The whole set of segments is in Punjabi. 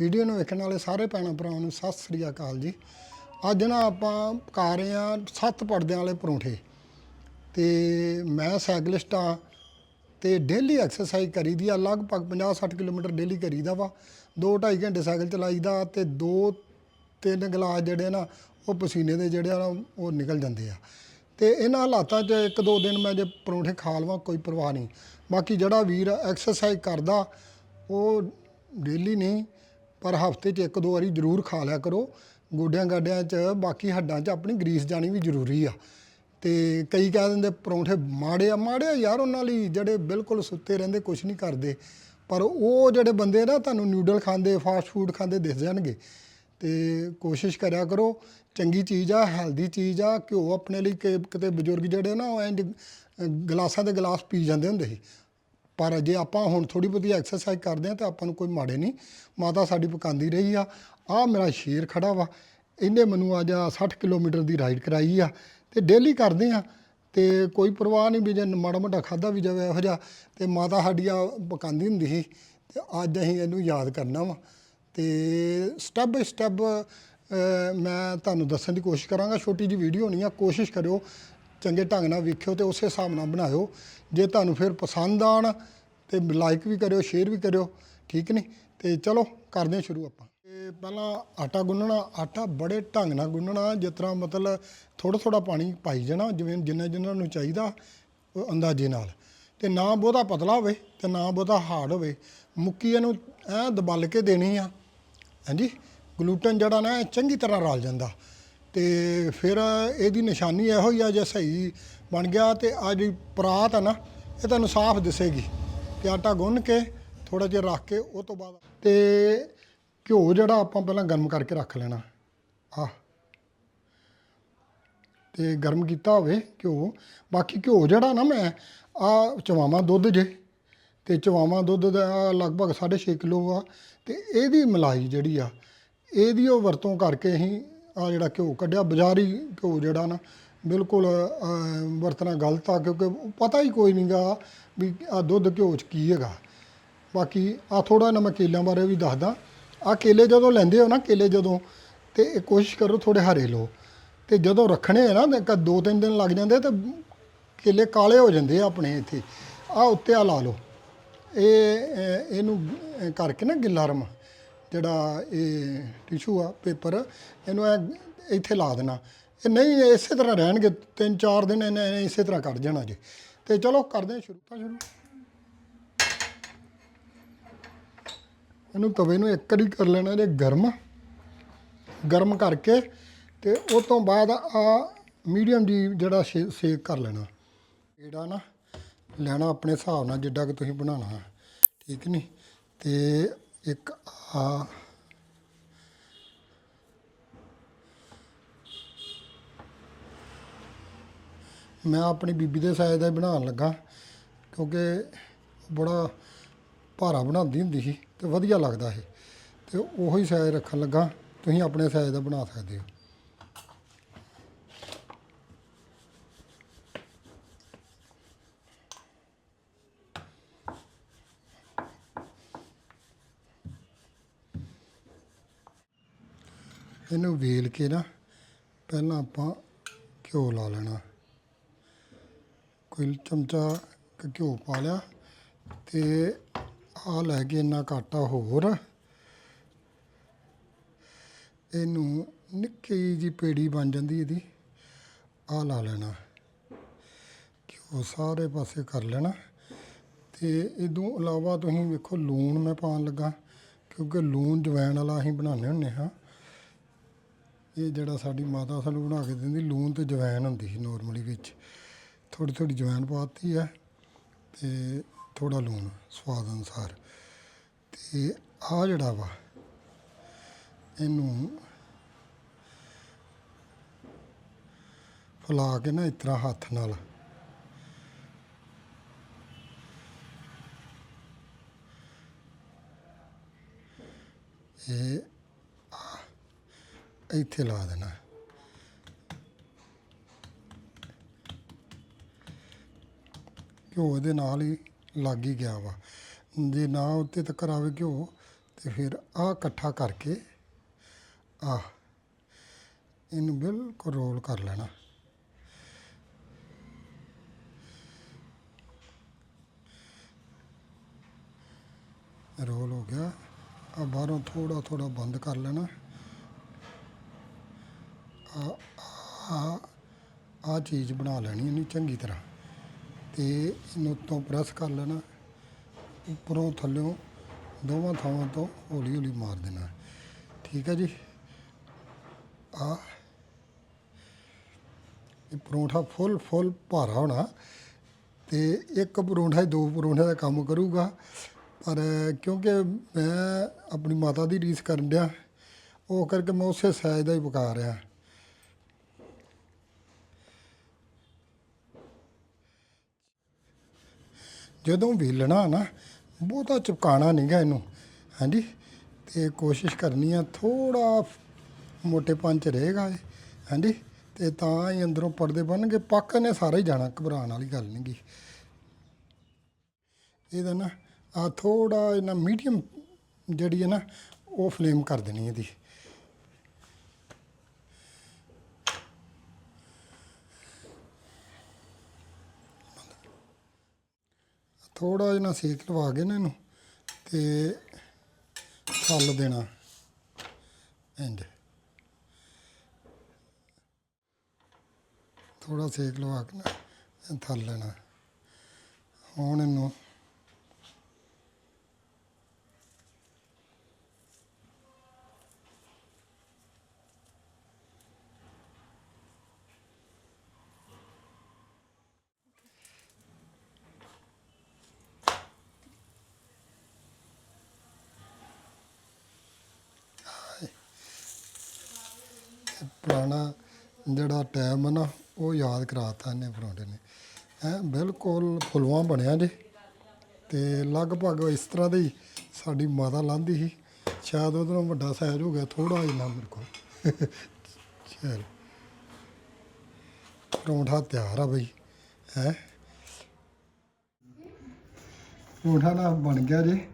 ਵੀਡੀਓ ਨੂੰ ਵੇਖਣ ਵਾਲੇ ਸਾਰੇ ਭੈਣਾਂ ਭਰਾਵਾਂ ਨੂੰ ਸਤਿ ਸ੍ਰੀ ਅਕਾਲ ਜੀ। ਅੱਜ ਨਾ ਆਪਾਂ ਪਕਾ ਰਹੇ ਆ ਸੱਤ ਪਰਦਿਆਂ ਵਾਲੇ ਪਰੌਂਠੇ। ਤੇ ਮੈਂ ਸਾਈਕਲਿਸਟ ਆ ਤੇ ਡੇਲੀ ਐਕਸਰਸਾਈਜ਼ ਕਰੀਦੀ ਆ, ਲਗਭਗ 50-60 ਕਿਲੋਮੀਟਰ ਡੇਲੀ ਕਰੀਦਾ ਵਾ। 2-2.5 ਘੰਟੇ ਸਾਈਕਲ ਚਲਾਈਦਾ ਤੇ ਦੋ ਤਿੰਨ ਗਲਾਸ ਜਿਹੜੇ ਨਾ ਉਹ ਪਸੀਨੇ ਦੇ ਜਿਹੜੇ ਆ ਉਹ ਨਿਕਲ ਜਾਂਦੇ ਆ। ਤੇ ਇਹਨਾਂ ਹਾਲਾਤਾਂ 'ਚ ਇੱਕ ਦੋ ਦਿਨ ਮੈਂ ਜੇ ਪਰੌਂਠੇ ਖਾ ਲਵਾਂ, ਕੋਈ ਪਰਵਾਹ ਨਹੀਂ। ਬਾਕੀ ਜਿਹੜਾ ਵੀਰ ਐਕਸਰਸਾਈਜ਼ ਕਰਦਾ, ਉਹ ਡੇਲੀ ਨਹੀਂ ਪਰ ਹਫ਼ਤੇ 'ਚ ਇੱਕ ਦੋ ਵਾਰੀ ਜ਼ਰੂਰ ਖਾ ਲਿਆ ਕਰੋ। ਗੋਡਿਆਂ ਗਾਡਿਆਂ 'ਚ, ਬਾਕੀ ਹੱਡਾਂ 'ਚ ਆਪਣੀ ਗਰੀਸ ਜਾਣੀ ਵੀ ਜ਼ਰੂਰੀ ਆ। ਤੇ ਕਈ ਕਹਿ ਦਿੰਦੇ ਪਰੌਂਠੇ ਮਾੜੇ ਆ ਮਾੜੇ ਆ ਯਾਰ ਉਹਨਾਂ ਲਈ ਜਿਹੜੇ ਬਿਲਕੁਲ ਸੁੱਤੇ ਰਹਿੰਦੇ ਕੁਝ ਨਹੀਂ ਕਰਦੇ। ਪਰ ਉਹ ਜਿਹੜੇ ਬੰਦੇ ਨਾ ਤੁਹਾਨੂੰ ਨਿਊਡਲ ਖਾਂਦੇ, ਫਾਸਟ ਫੂਡ ਖਾਂਦੇ ਦਿਸ ਜਾਣਗੇ। ਤੇ ਕੋਸ਼ਿਸ਼ ਕਰਿਆ ਕਰੋ, ਚੰਗੀ ਚੀਜ਼ ਆ, ਹੈਲਦੀ ਚੀਜ਼ ਆ, ਘਿਓ ਆਪਣੇ ਲਈ ਕਿ- ਕਿਤੇ ਬਜ਼ੁਰਗ ਜਿਹੜੇ ਨਾ ਉਹ ਇੰਜ ਗਲਾਸਾਂ ਦੇ ਗਲਾਸ ਪੀ ਜਾਂਦੇ ਹੁੰਦੇ ਸੀ। ਪਰ ਜੇ ਆਪਾਂ ਹੁਣ ਥੋੜੀ ਬਹੁਤੀ ਐਕਸਰਸਾਈਜ਼ ਕਰਦੇ ਆ ਤਾਂ ਆਪਾਂ ਨੂੰ ਕੋਈ ਮਾੜੇ ਨਹੀਂ, ਮਾਤਾ ਸਾਡੀ ਪਕਾਉਂਦੀ ਰਹੀ ਆ। ਆ ਮੇਰਾ ਸ਼ੇਰ ਖੜਾ ਵਾ, ਇਹਨੇ ਮੈਨੂੰ ਅੱਜ ਆਹ 60 ਕਿਲੋਮੀਟਰ ਦੀ ਰਾਈਡ ਕਰਾਈ ਆ ਤੇ ਡੇਲੀ ਕਰਦੇ ਆ ਤੇ ਕੋਈ ਪਰਵਾਹ ਨਹੀਂ ਵੀ ਜੇ ਮਾੜਾ ਮੋਟਾ ਖਾਦਾ ਵੀ ਜਾਵੇ ਇਹੋ ਜਿਹਾ ਤੇ ਮਾਤਾ ਸਾਡੀ ਆ ਪਕਾਉਂਦੀ ਹੁੰਦੀ ਸੀ ਤੇ ਅੱਜ ਅਸੀਂ ਇਹਨੂੰ ਯਾਦ ਕਰਨਾ ਵਾ ਤੇ ਸਟੈਪ ਬਾਈ ਸਟੈਪ ਮੈਂ ਤੁਹਾਨੂੰ ਦੱਸਣ ਦੀ ਕੋਸ਼ਿਸ਼ ਕਰਾਂਗਾ, ਛੋਟੀ ਜੀ ਵੀਡੀਓ ਹੋਣੀ ਆ, ਕੋਸ਼ਿਸ਼ ਕਰਿਓ, ਚੰਗੇ ਢੰਗ ਨਾਲ ਵੇਖਿਓ ਤੇ ਉਸੇ ਹਿਸਾਬ ਨਾਲ ਬਣਾਇਓ। ਜੇ ਤੁਹਾਨੂੰ ਫਿਰ ਪਸੰਦ ਆਣ ਤੇ ਲਾਈਕ ਵੀ ਕਰਿਓ ਸ਼ੇਅਰ ਵੀ ਕਰਿਓ, ਠੀਕ ਨਹੀਂ ਤੇ ਚਲੋ, ਕਰਦੇ ਹਾਂ ਸ਼ੁਰੂ ਆਪਾਂ। ਤੇ ਪਹਿਲਾਂ ਆਟਾ ਗੁੰਨਣਾ, ਆਟਾ ਬੜੇ ਢੰਗ ਨਾਲ ਗੁੰਨਣਾ, ਜਿਸ ਤਰ੍ਹਾਂ ਮਤਲਬ ਥੋੜਾ ਥੋੜਾ ਪਾਣੀ ਪਾਈ ਜਾਣਾ, ਜਿਵੇਂ ਜਿੰਨਾ ਜਿੰਨਾ ਨੂੰ ਚਾਹੀਦਾ, ਉਹ ਅੰਦਾਜ਼ੇ ਨਾਲ। ਤੇ ਨਾ ਬਹੁਤਾ ਪਤਲਾ ਹੋਵੇ ਤੇ ਨਾ ਬਹੁਤਾ ਹਾਰਡ ਹੋਵੇ। ਮੁੱਕੀ ਇਹਨੂੰ ਐ ਦਬਲ ਕੇ ਦੇਣੀ ਆ, ਹਾਂਜੀ? ਗਲੂਟਨ ਜਿਹੜਾ ਨਾ ਚੰਗੀ ਤਰ੍ਹਾਂ ਰਲ ਜਾਂਦਾ। ਤੇ ਫਿਰ ਇਹਦੀ ਨਿਸ਼ਾਨੀ ਇਹੋ ਹੀ ਆ ਜੇ ਸਹੀ ਬਣ ਗਿਆ ਤੇ ਆ ਜਿਹੜੀ ਪਰਾਤ ਆ ਨਾ, ਇਹ ਤੁਹਾਨੂੰ ਸਾਫ਼ ਦਿਸੇਗੀ। ਤੇ ਆਟਾ ਗੁੰਨ ਕੇ ਥੋੜਾ ਜਿਹਾ ਰੱਖ ਕੇ, ਉਹ ਤੋਂ ਬਾਅਦ ਤੇ ਘਿਓ ਜਿਹੜਾ ਆਪਾਂ ਪਹਿਲਾਂ ਗਰਮ ਕਰਕੇ ਰੱਖ ਲੈਣਾ। ਆ। ਤੇ ਗਰਮ ਕੀਤਾ ਹੋਵੇ ਘਿਓ। ਬਾਕੀ ਘਿਓ ਜਿਹੜਾ ਨਾ ਮੈਂ, ਆ ਚਵਾਵਾਂ ਦੁੱਧ ਜੇ। ਤੇ ਚਵਾਵਾਂ ਦੁੱਧ ਦਾ ਲਗਭਗ 6.5 ਕਿਲੋ ਆ। ਤੇ ਇਹਦੀ ਮਲਾਈ ਜਿਹੜੀ ਆ, ਇਹਦੀ ਉਹ ਵਰਤੋਂ ਕਰਕੇ ਅਸੀਂ ਆ ਜਿਹੜਾ ਘਿਓ ਕੱਢਿਆ। ਬਾਜ਼ਾਰੀ ਘਿਓ ਜਿਹੜਾ ਨਾ ਬਿਲਕੁਲ ਅਹ, ਵਰਤਣਾ ਗਲਤ ਆ ਕਿਉਂਕਿ ਪਤਾ ਹੀ ਕੋਈ ਨਹੀਂਗਾ ਵੀ ਆ ਦੁੱਧ ਘਿਓ ਚ ਕੀ ਹੈਗਾ। ਬਾਕੀ ਆ ਥੋੜਾ ਨਾ ਮੈਂ ਕੇਲਿਆਂ ਬਾਰੇ ਵੀ ਦੱਸਦਾ। ਆ ਕੇਲੇ ਜਦੋਂ ਲੈਂਦੇ ਹੋ ਨਾ ਕੇਲੇ ਜਦੋਂ ਤੇ ਇਹ ਕੋਸ਼ਿਸ਼ ਕਰੋ ਥੋੜੇ ਹਰੇ ਲਓ। ਤੇ ਜਦੋਂ ਰੱਖਣੇ ਆ ਨਾ ਤੇ ਕ- ਦੋ ਤਿੰਨ ਦਿਨ ਲੱਗ ਜਾਂਦੇ ਤੇ ਕੇਲੇ ਕਾਲੇ ਹੋ ਜਾਂਦੇ ਆ ਆਪਣੇ ਇੱਥੇ। ਆ ਉੱਤੇ ਆ ਲਾ ਲਓ। ਇਹ ਅਹ, ਇਹਨੂੰ ਅਹ, ਕਰਕੇ ਨਾ ਗਿੱਲਾਰਮ ਜਿਹੜਾ ਇਹ ਟਿਸ਼ੂ ਆ ਪੇਪਰ ਇਹਨੂੰ ਇਹ ਇੱਥੇ ਲਾ ਦੇਣਾ। ਇਹ ਨਹੀਂ ਇਸੇ ਤਰ੍ਹਾਂ ਰਹਿਣਗੇ, ਤਿੰਨ ਚਾਰ ਦਿਨ ਇਹਨੇ ਇਹਨੇ ਇਸੇ ਤਰ੍ਹਾਂ ਕੱਢ ਜਾਣਾ ਜੀ। ਤੇ ਚਲੋ, ਕਰਦੇ ਹਾਂ ਸ਼ੁਰੂ, ਤਾਂ ਸ਼ੁਰੂ। ਇਹਨੂੰ ਤਵੇ ਨੂੰ ਇੱਕ ਵਾਰੀ ਕਰ ਲੈਣਾ ਇਹਦੇ ਗਰਮ। ਗਰਮ ਕਰਕੇ ਤੇ ਉਹ ਤੋਂ ਬਾਅਦ ਆ ਮੀਡੀਅਮ ਜੀ ਜਿਹੜਾ ਸ਼ੇ- ਸੇਕ ਕਰ ਲੈਣਾ। ਜਿਹੜਾ ਨਾ ਲੈਣਾ ਆਪਣੇ ਹਿਸਾਬ ਨਾਲ, ਜਿੱਡਾ ਕਿ ਤੁਸੀਂ ਬਣਾਉਣਾ। ਠੀਕ ਨਹੀਂ ਤੇ ਇੱਕ ਆ ਮੈਂ ਆਪਣੀ ਬੀਬੀ ਦੇ ਸਾਇਜ਼ ਦਾ ਹੀ ਬਣਾਉਣ ਲੱਗਾ, ਕਿਉਂਕਿ ਬੜਾ ਭਾਰਾ ਬਣਾਉਂਦੀ ਹੁੰਦੀ ਸੀ ਤੇ ਵਧੀਆ ਲੱਗਦਾ ਸੀ। ਤੇ ਉਹੀ ਸਾਇਜ਼ ਰੱਖਣ ਲੱਗਾ, ਤੁਸੀਂ ਆਪਣੇ ਸਾਇਜ਼ ਦਾ ਬਣਾ ਸਕਦੇ ਹੋ। ਇਹਨੂੰ ਵੇਲ ਕੇ ਨਾ ਪਹਿਲਾਂ ਆਪਾਂ ਘਿਓ ਲਾ ਲੈਣਾ। ਕੋਈ ਚਮਚਾ ਕੁ ਘਿਓ ਪਾ ਲਿਆ ਤੇ ਆ ਲੈ ਕੇ ਇੰਨਾ ਕਾਟਾ ਹੋਰ। ਇਹਨੂੰ ਨਿੱਕੀ ਜੀ ਪੇੜੀ ਬਣ ਜਾਂਦੀ ਇਹਦੀ। ਆ ਲਾ ਲੈਣਾ। ਘਿਓ ਸਾਰੇ ਪਾਸੇ ਕਰ ਲੈਣਾ। ਤੇ ਇਦੋਂ ਇਲਾਵਾ ਤੁਸੀਂ ਵੇਖੋ ਲੂਣ ਮੈਂ ਪਾਉਣ ਲੱਗਾ, ਕਿਉਂਕਿ ਲੂਣ ਜਵੈਣ ਵਾਲਾ ਅਸੀਂ ਬਣਾਉਂਦੇ ਹੁੰਦੇ ਹਾਂ। ਇਹ ਜਿਹੜਾ ਸਾਡੀ ਮਾਤਾ ਸਾਨੂੰ ਬਣਾ ਕੇ ਦਿੰਦੀ, ਲੂਣ ਤੇ ਜਵੈਣ ਹੁੰਦੀ ਸੀ ਨੋਰਮਲੀ ਵਿੱਚ। ਥੋੜੀ ਥੋੜੀ ਜਵੈਣ ਪਾਤੀ ਹੈ ਤੇ ਥੋੜਾ ਲੂਣ ਸਵਾਦ ਅਨੁਸਾਰ। ਤੇ ਆ ਜਿਹੜਾ ਵਾ, ਇਹਨੂੰ ਫਲਾ ਕੇ ਨਾ ਇਸ ਤਰ੍ਹਾਂ ਹੱਥ ਨਾਲ ਇਹ ਇੱਥੇ ਲਾ ਦੇਣਾ। ਘਿਓ ਇਹਦੇ ਨਾਲ ਹੀ ਲੱਗ ਹੀ ਗਿਆ ਵਾ। ਜੇ ਨਾ ਉੱਤੇ ਤੱਕ ਆਵੇ ਘਿਓ ਤੇ ਫਿਰ ਆ ਇਕੱਠਾ ਕਰਕੇ ਆ ਇਹਨੂੰ ਬਿਲਕੁਲ ਰੋਲ ਕਰ ਲੈਣਾ। ਰੋਲ ਹੋ ਗਿਆ। ਆ ਬਾਹਰੋਂ ਥੋੜਾ ਥੋੜਾ ਬੰਦ ਕਰ ਲੈਣਾ। ਆ ਆ ਆ ਚੀਜ਼ ਬਣਾ ਲੈਣੀ ਇਹਨੂੰ ਚੰਗੀ ਤਰ੍ਹਾਂ। ਤੇ ਇਹਨੂੰ ਤੋਂ ਪ੍ਰੈਸ ਕਰ ਲੈਣਾ। ਉੱਪਰੋਂ ਥੱਲਿਓਂ ਦੋਵਾਂ ਥਾਵਾਂ ਤੋਂ ਹੌਲੀ ਹੌਲੀ ਮਾਰ ਦੇਣਾ। ਠੀਕ ਹੈ ਜੀ? ਆ। ਇਹ ਪਰੌਂਠਾ ਫੁੱਲ ਫੁੱਲ ਭਾਰਾ ਹੋਣਾ। ਤੇ ਇੱਕ ਪਰੌਂਠਾ ਹੀ ਦੋ ਪਰੌਂਠੇ ਦਾ ਕੰਮ ਕਰੂਗਾ। ਪਰ ਕਿਉਂਕਿ ਮੈਂ ਆਪਣੀ ਮਾਤਾ ਦੀ ਰੀਸ ਕਰਨ ਡਿਆ, ਉਹ ਕਰਕੇ ਮੈਂ ਉਸੇ ਸਾਈਜ਼ ਦਾ ਹੀ ਪਕਾ ਰਿਹਾ। ਜਦੋਂ ਵੇਲਣਾ ਨਾ, ਬਹੁਤਾ ਚਿਪਕਾਣਾ ਨਹੀਂਗਾ ਇਹਨੂੰ। ਹਾਂਜੀ? ਤੇ ਕੋਸ਼ਿਸ਼ ਕਰਨੀ ਆ, ਥੋੜਾ ਮੋਟੇਪਨ 'ਚ ਰਹੇਗਾ ਇਹ। ਹਾਂਜੀ? ਤੇ ਤਾਂ ਹੀ ਅੰਦਰੋਂ ਪਰਦੇ ਬਣਨਗੇ। ਪੱਕ ਨੇ ਸਾਰਾ ਹੀ ਜਾਣਾ, ਘਬਰਾਉਣ ਵਾਲੀ ਗੱਲ ਨਹੀਂਗੀ ਇਹਦਾ ਨਾ ਆ ਥੋੜਾ ਇਹਨਾਂ ਮੀਡੀਅਮ ਜਿਹੜੀ ਹੈ ਨਾ, ਉਹ ਫਲੇਮ ਕਰ ਦੇਣੀ ਇਹਦੀ। ਥੋੜਾ ਜਿਹਾ ਸੇਕ ਲਵਾ ਕੇ ਨਾ ਇਹਨੂੰ ਤੇ ਥੱਲ ਦੇਣਾ। ਇੰਜ ਥੋੜਾ ਸੇਕ ਲਵਾ ਕੇ ਨਾ ਥੱਲ ਲੈਣਾ। ਹੁਣ ਇਹਨੂੰ ਪੁਰਾਣਾ ਜਿਹੜਾ ਟਾਈਮ ਹੈ ਨਾ, ਉਹ ਯਾਦ ਕਰਾਤਾ ਇਹਨੇ ਪਰੌਂਠੇ ਨੇ। ਹੈ, ਬਿਲਕੁਲ ਫੁੱਲਵਾਂ ਬਣਿਆ ਜੇ। ਤੇ ਲਗਭਗ ਇਸ ਤਰ੍ਹਾਂ ਦੇ ਹੀ ਸਾਡੀ ਮਾਤਾ ਲਾਂਦੀ ਸੀ। ਸ਼ਾਇਦ ਉਹਦੇ ਨਾਲ ਵੱਡਾ ਸਾਈਜ਼ ਹੋ ਗਿਆ ਥੋੜਾ ਜਿਹਾ ਮੇਰੇ ਕੋਲ। ਚਲ। ਪਰੌਂਠਾ ਤਿਆਰ ਆ ਬਈ, ਹੈ। ਪਰੌਂਠਾ ਨਾ ਬਣ ਗਿਆ ਜੇ।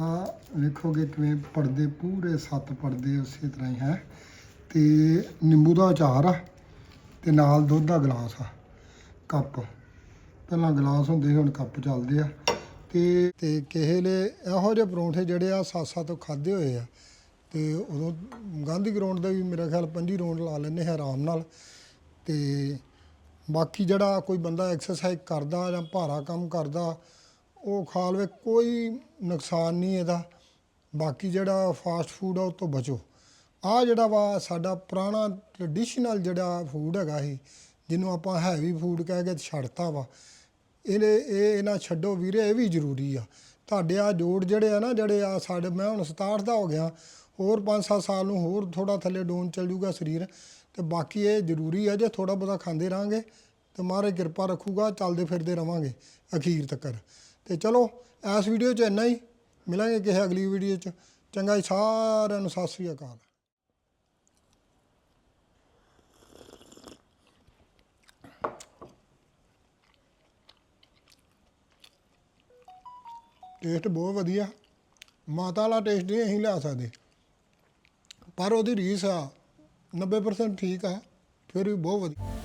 ਆ ਵੇਖੋਗੇ ਕਿਵੇਂ ਪੜਦੇ ਪੂਰੇ ਸੱਤ ਪੜਦੇ ਉਸੇ ਤਰ੍ਹਾਂ ਹੀ, ਹੈ। ਤੇ ਨਿੰਬੂ ਦਾ ਅਚਾਰ ਆ ਤੇ ਨਾਲ ਦੁੱਧ ਦਾ ਗਲਾਸ ਆ, ਕੱਪ। ਪਹਿਲਾਂ ਗਲਾਸ ਹੁੰਦੇ ਸੀ, ਹੁਣ ਕੱਪ ਚੱਲਦੇ ਆ। ਤੇ ਤੇ ਕਿਸੇ ਨੇ ਇਹੋ ਜਿਹੇ ਪਰੌਂਠੇ ਜਿਹੜੇ ਆ ਸਾਸਾ ਤੋਂ ਖਾਦੇ ਹੋਏ ਆ। ਤੇ ਉਦੋਂ ਗਾਂਧੀ ਗਰਾਊਂਡ ਦਾ ਵੀ ਮੇਰਾ ਖਿਆਲ 25 ਰੌਂਡ ਲਾ ਲੈਂਦੇ ਆ ਆਰਾਮ ਨਾਲ। ਤੇ ਬਾਕੀ ਜਿਹੜਾ ਕੋਈ ਬੰਦਾ ਐਕਸਰਸਾਈਜ਼ ਕਰਦਾ ਜਾਂ ਭਾਰਾ ਕੰਮ ਕਰਦਾ, ਉਹ ਖਾ ਲਵੇ ਕੋਈ ਨੁਕਸਾਨ ਨਹੀਂ ਇਹਦਾ। ਬਾਕੀ ਜਿਹੜਾ ਫਾਸਟ ਫੂਡ ਆ ਉਹ ਤੋਂ ਬਚੋ। ਆ ਜਿਹੜਾ ਵਾ ਸਾਡਾ ਪੁਰਾਣਾ ਟ੍ਰੈਡੀਸ਼ਨਲ ਜਿਹੜਾ ਫੂਡ ਹੈਗਾ ਸੀ ਜਿਹਨੂੰ ਆਪਾਂ ਹੈਵੀ ਫੂਡ ਕਹਿ ਕੇ ਛੱਡਤਾ ਵਾ ਇਹਨੇ ਇਹ ਇਹਨਾਂ ਛੱਡੋ ਵੀਰੇ, ਇਹ ਵੀ ਜ਼ਰੂਰੀ ਆ। ਤੁਹਾਡੇ ਆ ਜੋੜ ਜਿਹੜੇ ਆ ਨਾ, ਜਿਹੜੇ ਆ ਸਾਡੇ, ਮੈਂ ਹੁਣ 67 ਦਾ ਹੋ ਗਿਆ, ਹੋਰ 5-7 ਸਾਲ ਨੂੰ ਹੋਰ ਥੋੜਾ ਥੱਲੇ ਡੋਨ ਚੱਲ ਜੂਗਾ ਸਰੀਰ, ਤੇ ਬਾਕੀ ਇਹ ਜ਼ਰੂਰੀ ਆ, ਜੇ ਥੋੜਾ ਬਹੁਤਾ ਖਾਂਦੇ ਰਾਂਗੇ ਤੇ ਮਹਾਰਾਜ ਕਿਰਪਾ ਰੱਖੂਗਾ, ਚੱਲਦੇ ਫਿਰਦੇ ਰਵਾਂਗੇ, ਅਖੀਰ ਤੱਕ ਤੇ ਚਲੋ, ਇਸ ਵੀਡੀਓ 'ਚ ਇੰਨਾ ਹੀ, ਮਿਲਾਂਗੇ ਕਿਸੇ ਅਗਲੀ ਵੀਡੀਓ 'ਚ। ਚੰਗਾ ਜੀ, ਸਾਰਿਆਂ ਨੂੰ ਸਤਿ ਸ੍ਰੀ ਅਕਾਲ। ਟੇਸਟ ਬਹੁਤ ਵਧੀਆ। ਮਾਤਾ ਵਾਲਾ ਟੇਸਟ ਨਹੀਂ ਅਸੀਂ ਲਿਆ ਸਕਦੇ। ਪਰ ਉਹਦੀ ਰੀਸ ਆ। 90% ਠੀਕ ਆ। ਫਿਰ ਵੀ ਬਹੁਤ ਵਧੀਆ।